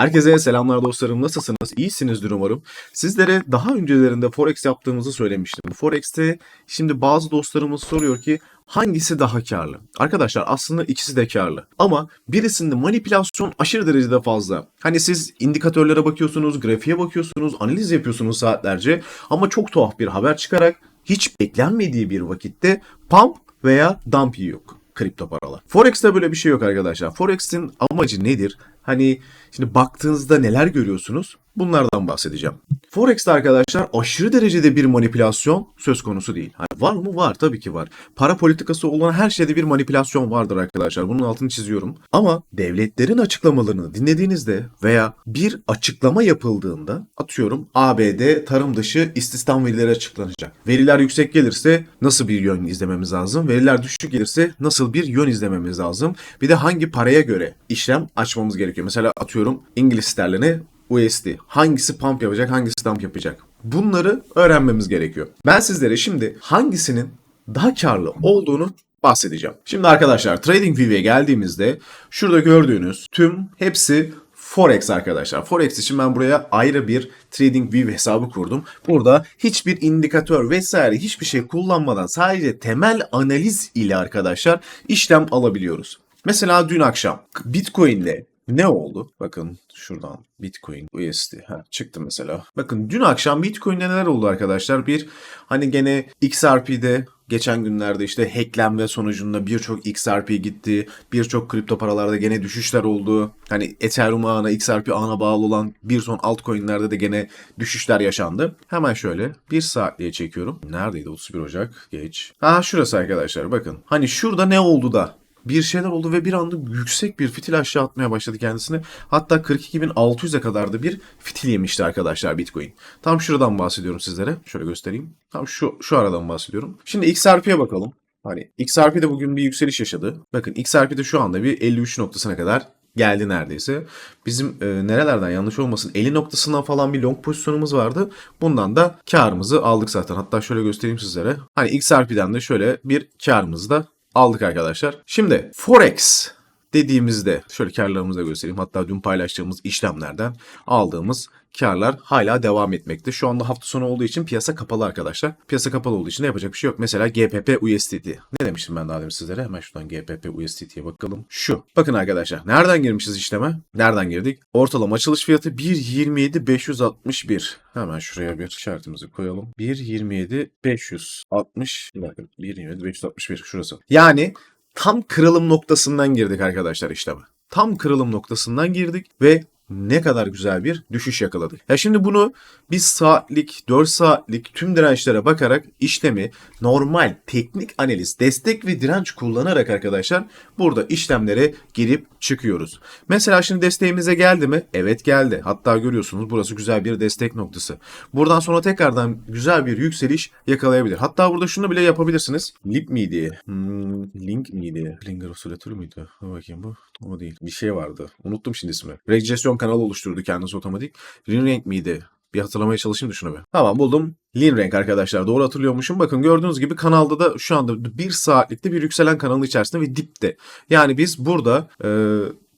Herkese selamlar dostlarım. Nasılsınız? İyisinizdir umarım. Sizlere daha öncelerinde Forex yaptığımızı söylemiştim. Forex'te şimdi bazı dostlarımız soruyor ki hangisi daha karlı? Arkadaşlar aslında ikisi de karlı. Ama birisinde manipülasyon aşırı derecede fazla. Hani siz indikatörlere bakıyorsunuz, grafiğe bakıyorsunuz, analiz yapıyorsunuz saatlerce ama çok tuhaf bir haber çıkarak hiç beklenmediği bir vakitte pump veya dump yiyor kripto paralar. Forex'te böyle bir şey yok arkadaşlar. Forex'in amacı nedir? Hani şimdi baktığınızda neler görüyorsunuz? Bunlardan bahsedeceğim. Forex'te arkadaşlar aşırı derecede bir manipülasyon söz konusu değil. Hani var mı? Var tabii ki var. Para politikası olan her şeyde bir manipülasyon vardır arkadaşlar. Bunun altını çiziyorum. Ama devletlerin açıklamalarını dinlediğinizde veya bir açıklama yapıldığında atıyorum ABD tarım dışı istihdam verileri açıklanacak. Veriler yüksek gelirse nasıl bir yön izlememiz lazım? Veriler düşük gelirse nasıl bir yön izlememiz lazım? Bir de hangi paraya göre işlem açmamız gerekiyor? Mesela atıyorum İngiliz sterlini USD. Hangisi pump yapacak, hangisi dump yapacak? Bunları öğrenmemiz gerekiyor. Ben sizlere şimdi hangisinin daha karlı olduğunu bahsedeceğim. Şimdi arkadaşlar TradingView'e geldiğimizde şurada gördüğünüz tüm hepsi Forex arkadaşlar. Forex için ben buraya ayrı bir TradingView hesabı kurdum. Burada hiçbir indikatör vesaire hiçbir şey kullanmadan sadece temel analiz ile arkadaşlar işlem alabiliyoruz. Mesela dün akşam Bitcoin'de ne oldu? Bakın şuradan Bitcoin USD ha, çıktı mesela. Bakın dün akşam Bitcoin'de neler oldu arkadaşlar? Bir hani gene XRP'de geçen günlerde işte hacklenme sonucunda birçok XRP gitti. Birçok kripto paralarda gene düşüşler oldu. Hani Ethereum ağına, XRP ağına bağlı olan bir son altcoin'lerde de gene düşüşler yaşandı. Hemen şöyle bir saatliğe çekiyorum. Neredeydi 31 Ocak? Geç. Ha şurası arkadaşlar bakın. Hani şurada ne oldu da bir şeyler oldu ve bir anda yüksek bir fitil aşağı atmaya başladı kendisini. Hatta 42.600'e kadar da bir fitil yemişti arkadaşlar Bitcoin. Tam şuradan bahsediyorum sizlere. Şöyle göstereyim. Tam şu şu aradan bahsediyorum. Şimdi XRP'ye bakalım. Hani XRP de bugün bir yükseliş yaşadı. Bakın XRP de şu anda bir 53 noktasına kadar geldi neredeyse. Bizim e, nerelerden yanlış olmasın 50 noktasından falan bir long pozisyonumuz vardı. Bundan da karımızı aldık zaten. Hatta şöyle göstereyim sizlere. Hani XRP'den de şöyle bir karımızı da aldık arkadaşlar. Şimdi Forex dediğimizde şöyle karlarımızı da göstereyim. Hatta dün paylaştığımız işlemlerden aldığımız karlar hala devam etmekte. Şu anda hafta sonu olduğu için piyasa kapalı arkadaşlar. Piyasa kapalı olduğu için de yapacak bir şey yok. Mesela GPP USDT. Ne demiştim ben daha demin sizlere? Hemen şuradan GPP USDT'ye bakalım. Şu. Bakın arkadaşlar. Nereden girmişiz işleme? Nereden girdik? Ortalama açılış fiyatı 1.27.561. Hemen şuraya bir işaretimizi koyalım. 1.27.560. Bir dakika. 1.27.561 şurası. Yani tam kırılım noktasından girdik arkadaşlar işleme. Tam kırılım noktasından girdik ve ne kadar güzel bir düşüş yakaladık. Ya şimdi bunu biz saatlik, 4 saatlik tüm dirençlere bakarak işlemi normal teknik analiz, destek ve direnç kullanarak arkadaşlar burada işlemlere girip çıkıyoruz. Mesela şimdi desteğimize geldi mi? Evet geldi. Hatta görüyorsunuz burası güzel bir destek noktası. Buradan sonra tekrardan güzel bir yükseliş yakalayabilir. Hatta burada şunu bile yapabilirsiniz. Lip miydi? Hmm, link miydi? Linger oscillator muydu? Dur bakayım bu. O değil. Bir şey vardı. Unuttum şimdi ismi. Regresyon kanalı oluşturdu kendisi otomatik. Ring miydi? Bir hatırlamaya çalışayım da şunu bir. Tamam buldum. Lean Rank arkadaşlar doğru hatırlıyormuşum. Bakın gördüğünüz gibi kanalda da şu anda bir saatlikte bir yükselen kanalın içerisinde ve dipte. Yani biz burada e,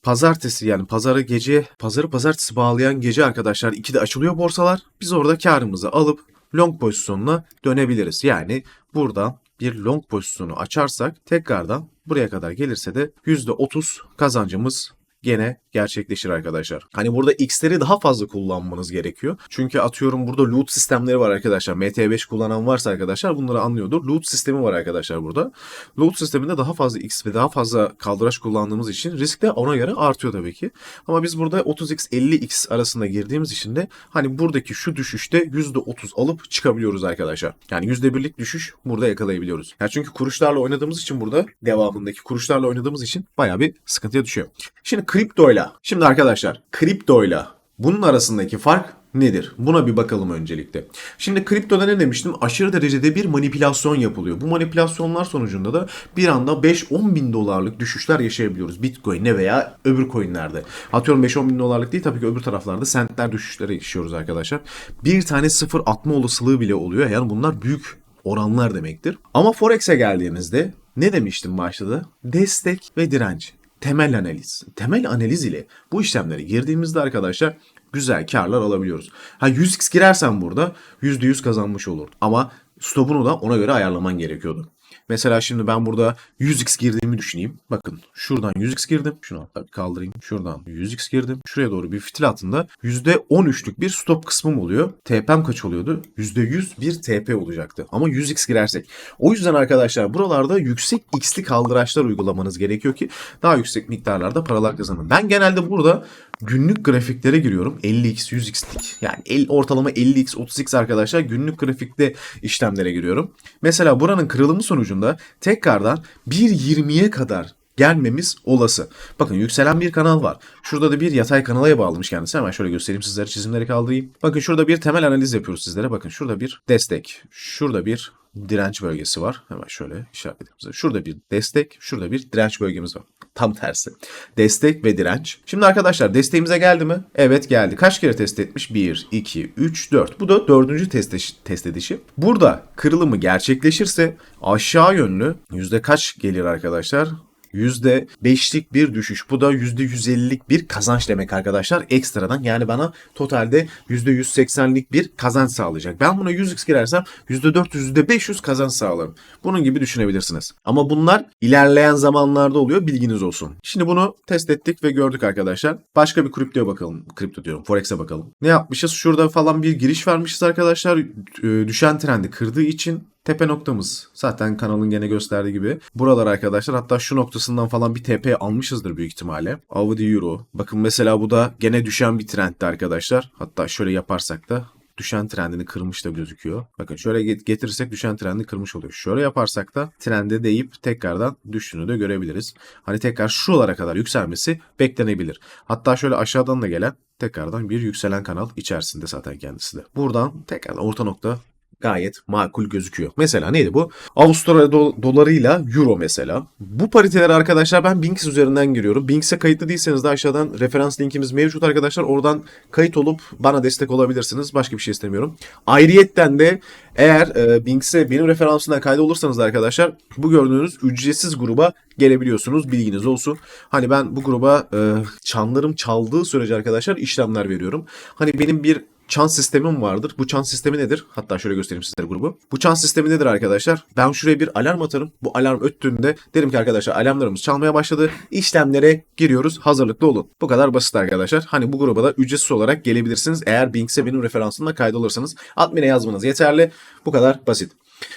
pazartesi yani pazarı gece pazarı pazartesi bağlayan gece arkadaşlar 2'de açılıyor borsalar. Biz orada karımızı alıp long pozisyonuna dönebiliriz. Yani buradan bir long pozisyonu açarsak tekrardan buraya kadar gelirse de %30 kazancımız gene gerçekleşir arkadaşlar. Hani burada X'leri daha fazla kullanmanız gerekiyor. Çünkü atıyorum burada loot sistemleri var arkadaşlar. MT5 kullanan varsa arkadaşlar bunları anlıyordur. Loot sistemi var arkadaşlar burada. Loot sisteminde daha fazla X ve daha fazla kaldıraç kullandığımız için risk de ona göre artıyor tabii ki. Ama biz burada 30X 50X arasında girdiğimiz için de hani buradaki şu düşüşte %30 alıp çıkabiliyoruz arkadaşlar. Yani %1'lik düşüş burada yakalayabiliyoruz. Yani çünkü kuruşlarla oynadığımız için burada devamındaki kuruşlarla oynadığımız için bayağı bir sıkıntıya düşüyor. Şimdi kriptoyla, şimdi arkadaşlar kriptoyla bunun arasındaki fark nedir? Buna bir bakalım öncelikle. Şimdi kriptoda ne demiştim? Aşırı derecede bir manipülasyon yapılıyor. Bu manipülasyonlar sonucunda da bir anda 5-10 bin dolarlık düşüşler yaşayabiliyoruz. Bitcoin'e veya öbür coinlerde. Atıyorum 5-10 bin dolarlık değil tabii ki öbür taraflarda sentler düşüşlere yaşıyoruz arkadaşlar. Bir tane sıfır atma olasılığı bile oluyor. Yani bunlar büyük oranlar demektir. Ama Forex'e geldiğimizde ne demiştim başta da? Destek ve direnç. Temel analiz. Temel analiz ile bu işlemlere girdiğimizde arkadaşlar güzel karlar alabiliyoruz. Ha 100x girersen burada %100 kazanmış olur. Ama stopunu da ona göre ayarlaman gerekiyordu. Mesela şimdi ben burada 100x girdiğimi düşüneyim. Bakın şuradan 100x girdim. Şunu hatta bir kaldırayım. Şuradan 100x girdim. Şuraya doğru bir fitil altında %13'lük bir stop kısmım oluyor. TP'm kaç oluyordu? %100 bir TP olacaktı. Ama 100x girersek. O yüzden arkadaşlar buralarda yüksek x'li kaldıraçlar uygulamanız gerekiyor ki daha yüksek miktarlarda paralar kazanın. Ben genelde burada günlük grafiklere giriyorum. 50x, 100x'lik. Yani el, ortalama 50x, 30x arkadaşlar günlük grafikte işlemlere giriyorum. Mesela buranın kırılımı sonucunda tekrardan 1.20'ye kadar gelmemiz olası. Bakın yükselen bir kanal var. Şurada da bir yatay kanala bağlamış kendisi. Hemen şöyle göstereyim sizlere çizimleri kaldırayım. Bakın şurada bir temel analiz yapıyoruz sizlere. Bakın şurada bir destek. Şurada bir direnç bölgesi var. Hemen şöyle işaretledim. Şurada bir destek, şurada bir direnç bölgemiz var. Tam tersi. Destek ve direnç. Şimdi arkadaşlar desteğimize geldi mi? Evet geldi. Kaç kere test etmiş? 1, 2, 3, 4. Bu da dördüncü test, test edişi. Burada kırılımı gerçekleşirse aşağı yönlü yüzde kaç gelir arkadaşlar? %5'lik bir düşüş. Bu da %150'lik bir kazanç demek arkadaşlar ekstradan. Yani bana totalde %180'lik bir kazanç sağlayacak. Ben buna 100x girersem %400, %500 kazanç sağlarım. Bunun gibi düşünebilirsiniz. Ama bunlar ilerleyen zamanlarda oluyor bilginiz olsun. Şimdi bunu test ettik ve gördük arkadaşlar. Başka bir kriptoya bakalım. Kripto diyorum. Forex'e bakalım. Ne yapmışız? Şurada falan bir giriş vermişiz arkadaşlar. Ee, Düşen trendi kırdığı için tepe noktamız. Zaten kanalın gene gösterdiği gibi. Buralar arkadaşlar hatta şu noktasından falan bir tepe almışızdır büyük ihtimalle. Audi Euro. Bakın mesela bu da gene düşen bir trendti arkadaşlar. Hatta şöyle yaparsak da düşen trendini kırmış da gözüküyor. Bakın şöyle get- getirirsek düşen trendini kırmış oluyor. Şöyle yaparsak da trende deyip tekrardan düştüğünü de görebiliriz. Hani tekrar şuralara kadar yükselmesi beklenebilir. Hatta şöyle aşağıdan da gelen tekrardan bir yükselen kanal içerisinde zaten kendisi de. Buradan tekrardan orta nokta gayet makul gözüküyor. Mesela neydi bu? Avustralya do- dolarıyla euro mesela. Bu pariteleri arkadaşlar ben Binx üzerinden giriyorum. Binx'e kayıtlı değilseniz de aşağıdan referans linkimiz mevcut arkadaşlar. Oradan kayıt olup bana destek olabilirsiniz. Başka bir şey istemiyorum. Ayrıyetten de eğer e, Binx'e benim referansımdan kaydolursanız da arkadaşlar bu gördüğünüz ücretsiz gruba gelebiliyorsunuz. Bilginiz olsun. Hani ben bu gruba e, çanlarım çaldığı sürece arkadaşlar işlemler veriyorum. Hani benim bir çan sistemim vardır. Bu çan sistemi nedir? Hatta şöyle göstereyim sizlere grubu. Bu çan sistemi nedir arkadaşlar? Ben şuraya bir alarm atarım. Bu alarm öttüğünde derim ki arkadaşlar alarmlarımız çalmaya başladı. İşlemlere giriyoruz. Hazırlıklı olun. Bu kadar basit arkadaşlar. Hani bu gruba da ücretsiz olarak gelebilirsiniz. Eğer Binx'e benim referansımla kaydolursanız admin'e yazmanız yeterli. Bu kadar basit.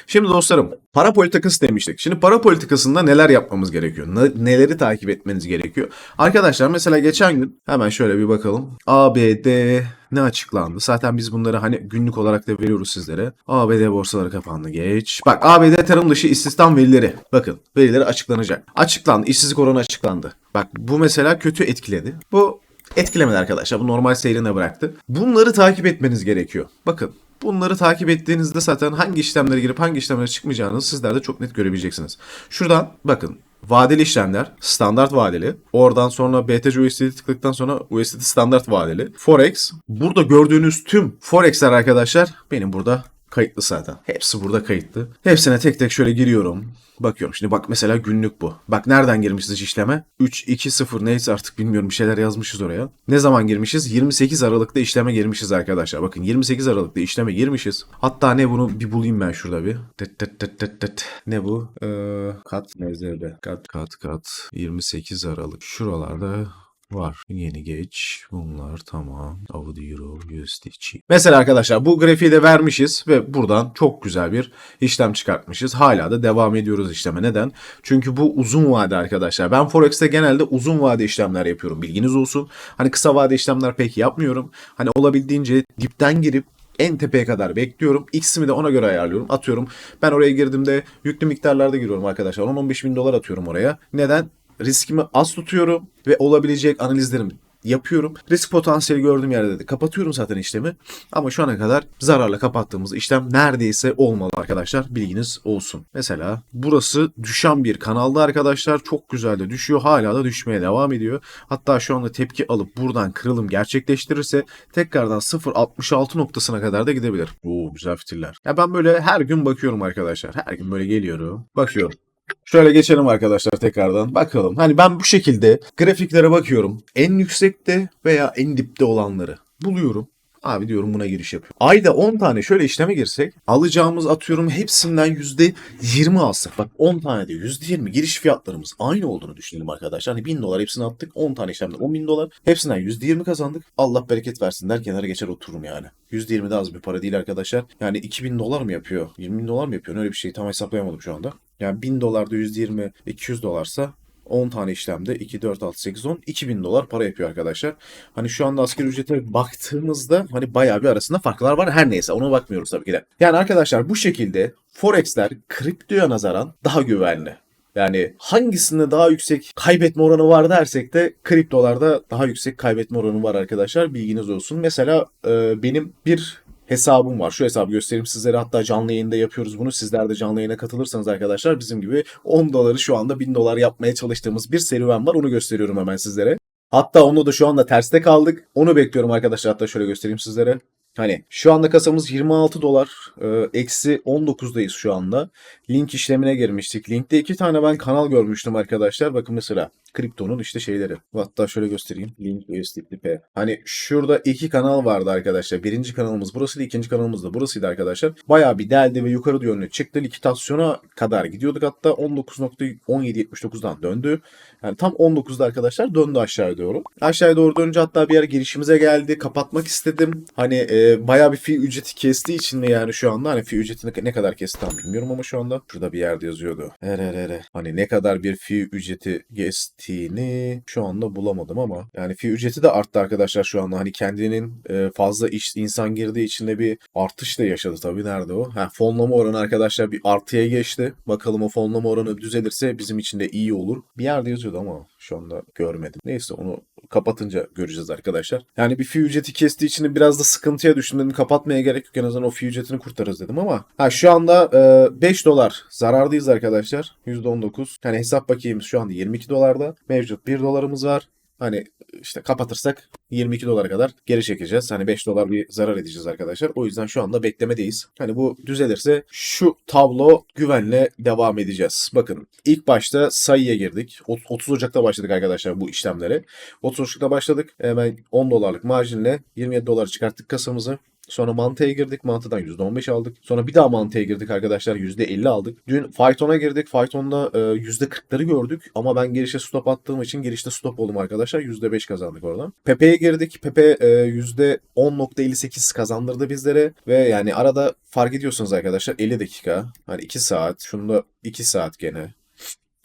Şimdi dostlarım para politikası demiştik. Şimdi para politikasında neler yapmamız gerekiyor? Ne- neleri takip etmeniz gerekiyor? Arkadaşlar mesela geçen gün hemen şöyle bir bakalım. ABD ne açıklandı? Zaten biz bunları hani günlük olarak da veriyoruz sizlere. ABD borsaları kapandı geç. Bak ABD tarım dışı istihdam verileri. Bakın verileri açıklanacak. Açıklandı. İşsizlik oranı açıklandı. Bak bu mesela kötü etkiledi. Bu etkilemedi arkadaşlar. Bu normal seyrine bıraktı. Bunları takip etmeniz gerekiyor. Bakın Bunları takip ettiğinizde zaten hangi işlemlere girip hangi işlemlere çıkmayacağınızı sizler de çok net görebileceksiniz. Şuradan bakın vadeli işlemler, standart vadeli. Oradan sonra BTC USDT tıkladıktan sonra USDT standart vadeli. Forex. Burada gördüğünüz tüm Forex'ler arkadaşlar benim burada kayıtlı zaten. Hepsi burada kayıtlı. Hepsine tek tek şöyle giriyorum. Bakıyorum. Şimdi bak mesela günlük bu. Bak nereden girmişiz işleme? 3, 2, 0 neyse artık bilmiyorum bir şeyler yazmışız oraya. Ne zaman girmişiz? 28 Aralık'ta işleme girmişiz arkadaşlar. Bakın 28 Aralık'ta işleme girmişiz. Hatta ne bunu bir bulayım ben şurada bir. Tıt tıt tıt tıt tıt. Ne bu? Ee, kat NZB. Kat kat kat. 28 Aralık. Şuralarda Var. Yeni geç. Bunlar tamam. Audi Euro USDC. Mesela arkadaşlar bu grafiği de vermişiz ve buradan çok güzel bir işlem çıkartmışız. Hala da devam ediyoruz işleme. Neden? Çünkü bu uzun vade arkadaşlar. Ben Forex'te genelde uzun vade işlemler yapıyorum. Bilginiz olsun. Hani kısa vade işlemler pek yapmıyorum. Hani olabildiğince dipten girip en tepeye kadar bekliyorum. X'imi de ona göre ayarlıyorum. Atıyorum. Ben oraya girdiğimde yüklü miktarlarda giriyorum arkadaşlar. 10-15 bin dolar atıyorum oraya. Neden? Riskimi az tutuyorum ve olabilecek analizlerimi yapıyorum. Risk potansiyeli gördüğüm yerde de kapatıyorum zaten işlemi. Ama şu ana kadar zararla kapattığımız işlem neredeyse olmalı arkadaşlar. Bilginiz olsun. Mesela burası düşen bir kanalda arkadaşlar. Çok güzel de düşüyor. Hala da düşmeye devam ediyor. Hatta şu anda tepki alıp buradan kırılım gerçekleştirirse tekrardan 0.66 noktasına kadar da gidebilir. Oo güzel fitiller. Ya ben böyle her gün bakıyorum arkadaşlar. Her gün böyle geliyorum. Bakıyorum. Şöyle geçelim arkadaşlar tekrardan. Bakalım. Hani ben bu şekilde grafiklere bakıyorum. En yüksekte veya en dipte olanları buluyorum. Abi diyorum buna giriş yapıyorum. Ayda 10 tane şöyle işleme girsek alacağımız atıyorum hepsinden %20 alsak. Bak 10 tane de %20 giriş fiyatlarımız aynı olduğunu düşünelim arkadaşlar. Hani 1000 dolar hepsini attık 10 tane işlemden 10 bin dolar. Hepsinden %20 kazandık. Allah bereket versin der kenara geçer otururum yani. %20 de az bir para değil arkadaşlar. Yani 2000 dolar mı yapıyor? 20 bin dolar mı yapıyor? Öyle bir şey tam hesaplayamadım şu anda. Yani 1000 dolarda %20 200 dolarsa 10 tane işlemde 2, 4, 6, 8, 10 2000 dolar para yapıyor arkadaşlar. Hani şu anda asgari ücrete baktığımızda hani bayağı bir arasında farklar var. Her neyse ona bakmıyoruz tabii ki de. Yani arkadaşlar bu şekilde Forex'ler kriptoya nazaran daha güvenli. Yani hangisinde daha yüksek kaybetme oranı var dersek de kriptolarda daha yüksek kaybetme oranı var arkadaşlar. Bilginiz olsun. Mesela e, benim bir hesabım var. Şu hesabı göstereyim sizlere. Hatta canlı yayında yapıyoruz bunu. Sizler de canlı yayına katılırsanız arkadaşlar bizim gibi 10 doları şu anda 1000 dolar yapmaya çalıştığımız bir serüven var. Onu gösteriyorum hemen sizlere. Hatta onu da şu anda terste kaldık. Onu bekliyorum arkadaşlar. Hatta şöyle göstereyim sizlere. Hani şu anda kasamız 26 dolar. e, Eksi 19'dayız şu anda. Link işlemine girmiştik. Linkte iki tane ben kanal görmüştüm arkadaşlar. Bakın mesela kriptonun işte şeyleri. Hatta şöyle göstereyim. Link USDT P. Hani şurada iki kanal vardı arkadaşlar. Birinci kanalımız burasıydı. ikinci kanalımız da burasıydı arkadaşlar. Bayağı bir deldi ve yukarı yönlü çıktı. Likitasyona kadar gidiyorduk. Hatta 19.1779'dan döndü. Yani tam 19'da arkadaşlar döndü aşağıya doğru. Aşağıya doğru dönünce hatta bir yer girişimize geldi. Kapatmak istedim. Hani e, bayağı bir fi ücreti kestiği için de yani şu anda hani fi ücretini ne kadar kesti tam bilmiyorum ama şu anda şurada bir yerde yazıyordu. Ererere. Hani ne kadar bir fi ücreti kestiğini şu anda bulamadım ama yani fi ücreti de arttı arkadaşlar şu anda. Hani kendinin e, fazla iş insan girdiği için de bir artış da yaşadı tabii. Nerede o? Ha, fonlama oranı arkadaşlar bir artıya geçti. Bakalım o fonlama oranı düzelirse bizim için de iyi olur. Bir yerde yazıyordu ama şu anda görmedim. Neyse onu kapatınca göreceğiz arkadaşlar. Yani bir fi ücreti kestiği için biraz da sıkıntıya düştüm dedim. Kapatmaya gerek yok en azından o fi ücretini kurtarırız dedim ama ha şu anda e, 5 dolar zarardayız arkadaşlar. %19. Yani hesap bakiyemiz şu anda 22 dolarda. Mevcut 1 dolarımız var. Hani işte kapatırsak 22 dolara kadar geri çekeceğiz. Hani 5 dolar bir zarar edeceğiz arkadaşlar. O yüzden şu anda beklemedeyiz. Hani bu düzelirse şu tablo güvenle devam edeceğiz. Bakın ilk başta sayıya girdik. Ot- 30 Ocak'ta başladık arkadaşlar bu işlemlere. 30 Ocak'ta başladık. Hemen 10 dolarlık marjinle 27 dolar çıkarttık kasamızı. Sonra mantıya girdik. Mantıdan %15 aldık. Sonra bir daha mantıya girdik arkadaşlar. %50 aldık. Dün Fayton'a girdik. Fayton'da e, %40'ları gördük. Ama ben girişe stop attığım için girişte stop oldum arkadaşlar. %5 kazandık oradan. Pepe'ye girdik. Pepe e, %10.58 kazandırdı bizlere. Ve yani arada fark ediyorsunuz arkadaşlar 50 dakika. Hani 2 saat. Şunda 2 saat gene.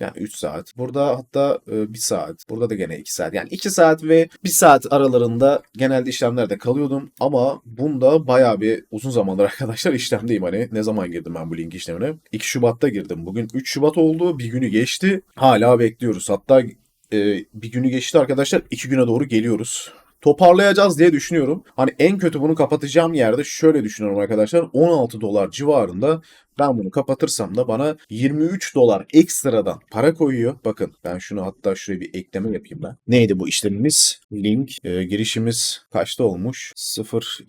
Yani 3 saat. Burada hatta 1 saat. Burada da gene 2 saat. Yani 2 saat ve 1 saat aralarında genelde işlemlerde kalıyordum. Ama bunda bayağı bir uzun zamandır arkadaşlar işlemdeyim. Hani ne zaman girdim ben bu link işlemine? 2 Şubat'ta girdim. Bugün 3 Şubat oldu. Bir günü geçti. Hala bekliyoruz. Hatta e, bir günü geçti arkadaşlar. 2 güne doğru geliyoruz toparlayacağız diye düşünüyorum. Hani en kötü bunu kapatacağım yerde şöyle düşünüyorum arkadaşlar. 16 dolar civarında ben bunu kapatırsam da bana 23 dolar ekstradan para koyuyor. Bakın ben şunu hatta şuraya bir ekleme yapayım ben. Neydi bu işlemimiz? Link e, girişimiz kaçta olmuş?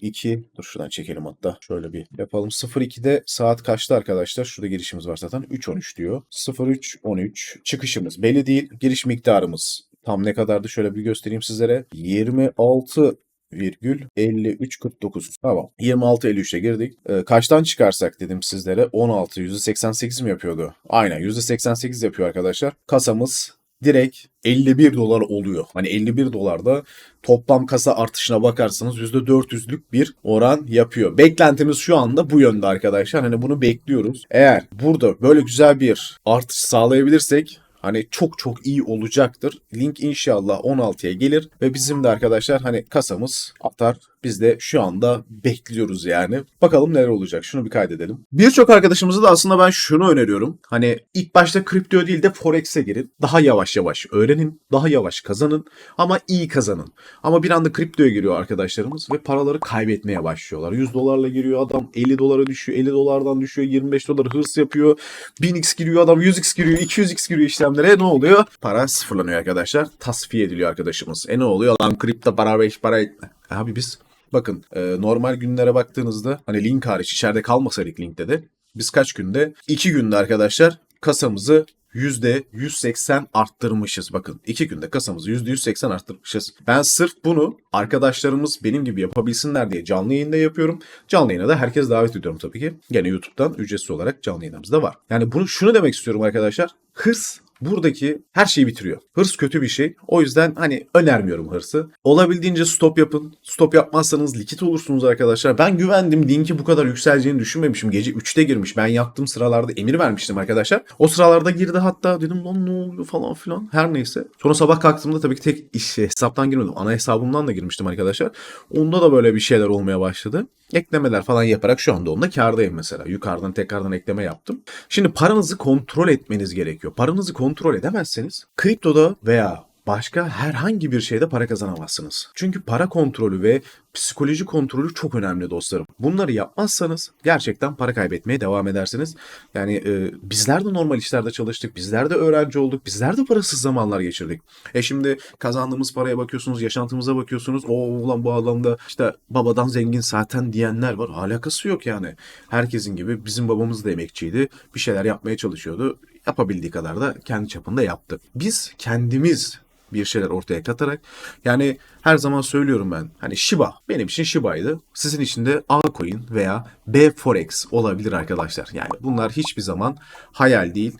02 dur şuradan çekelim hatta. Şöyle bir yapalım. 02'de saat kaçta arkadaşlar? Şurada girişimiz var zaten. 3.13 diyor. 03.13 çıkışımız belli değil. Giriş miktarımız Tam ne kadardı şöyle bir göstereyim sizlere. 26 virgül 53.49. Tamam. 26.53'e girdik. Ee, kaçtan çıkarsak dedim sizlere. 16 %88 mi yapıyordu? Aynen %88 yapıyor arkadaşlar. Kasamız direkt 51 dolar oluyor. Hani 51 dolarda toplam kasa artışına bakarsanız %400'lük bir oran yapıyor. Beklentimiz şu anda bu yönde arkadaşlar. Hani bunu bekliyoruz. Eğer burada böyle güzel bir artış sağlayabilirsek Hani çok çok iyi olacaktır. Link inşallah 16'ya gelir ve bizim de arkadaşlar hani kasamız atar. Biz de şu anda bekliyoruz yani. Bakalım neler olacak. Şunu bir kaydedelim. Birçok arkadaşımıza da aslında ben şunu öneriyorum. Hani ilk başta kripto değil de forex'e girin. Daha yavaş yavaş öğrenin. Daha yavaş kazanın. Ama iyi kazanın. Ama bir anda kriptoya giriyor arkadaşlarımız ve paraları kaybetmeye başlıyorlar. 100 dolarla giriyor adam 50 dolara düşüyor. 50 dolardan düşüyor 25 dolar hırs yapıyor. 1000x giriyor adam 100x giriyor 200x giriyor işlemlere ne oluyor? Para sıfırlanıyor arkadaşlar. Tasfiye ediliyor arkadaşımız. E ne oluyor lan kripto para beş para etme. Abi biz Bakın e, normal günlere baktığınızda hani link hariç içeride kalmasaydık linkte de biz kaç günde? 2 günde arkadaşlar kasamızı %180 arttırmışız. Bakın iki günde kasamızı %180 arttırmışız. Ben sırf bunu arkadaşlarımız benim gibi yapabilsinler diye canlı yayında yapıyorum. Canlı yayına da herkes davet ediyorum tabii ki. Gene YouTube'dan ücretsiz olarak canlı yayınımız da var. Yani bunu şunu demek istiyorum arkadaşlar. Hırs buradaki her şeyi bitiriyor. Hırs kötü bir şey. O yüzden hani önermiyorum hırsı. Olabildiğince stop yapın. Stop yapmazsanız likit olursunuz arkadaşlar. Ben güvendim. Linki bu kadar yükseleceğini düşünmemişim. Gece 3'te girmiş. Ben yattığım sıralarda emir vermiştim arkadaşlar. O sıralarda girdi hatta dedim lan ne oluyor falan filan. Her neyse. Sonra sabah kalktığımda tabii ki tek iş hesaptan girmedim. Ana hesabımdan da girmiştim arkadaşlar. Onda da böyle bir şeyler olmaya başladı. Eklemeler falan yaparak şu anda onda kârdayım mesela. Yukarıdan tekrardan ekleme yaptım. Şimdi paranızı kontrol etmeniz gerekiyor. Paranızı kontrol edemezseniz kriptoda veya başka herhangi bir şeyde para kazanamazsınız. Çünkü para kontrolü ve psikoloji kontrolü çok önemli dostlarım. Bunları yapmazsanız gerçekten para kaybetmeye devam edersiniz. Yani e, bizler de normal işlerde çalıştık, bizler de öğrenci olduk, bizler de parasız zamanlar geçirdik. E şimdi kazandığımız paraya bakıyorsunuz, yaşantımıza bakıyorsunuz. O ulan bu alanda işte babadan zengin zaten diyenler var. Alakası yok yani. Herkesin gibi bizim babamız da emekçiydi. Bir şeyler yapmaya çalışıyordu. Yapabildiği kadar da kendi çapında yaptı. Biz kendimiz bir şeyler ortaya katarak yani her zaman söylüyorum ben hani Shiba benim için Shiba'ydı. Sizin için de Altcoin veya B Forex olabilir arkadaşlar. Yani bunlar hiçbir zaman hayal değil.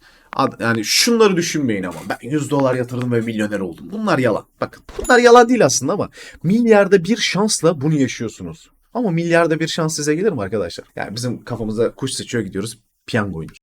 Yani şunları düşünmeyin ama ben 100 dolar yatırdım ve milyoner oldum. Bunlar yalan. Bakın bunlar yalan değil aslında ama milyarda bir şansla bunu yaşıyorsunuz. Ama milyarda bir şans size gelir mi arkadaşlar? Yani bizim kafamıza kuş sıçıyor gidiyoruz piyango oynuyoruz.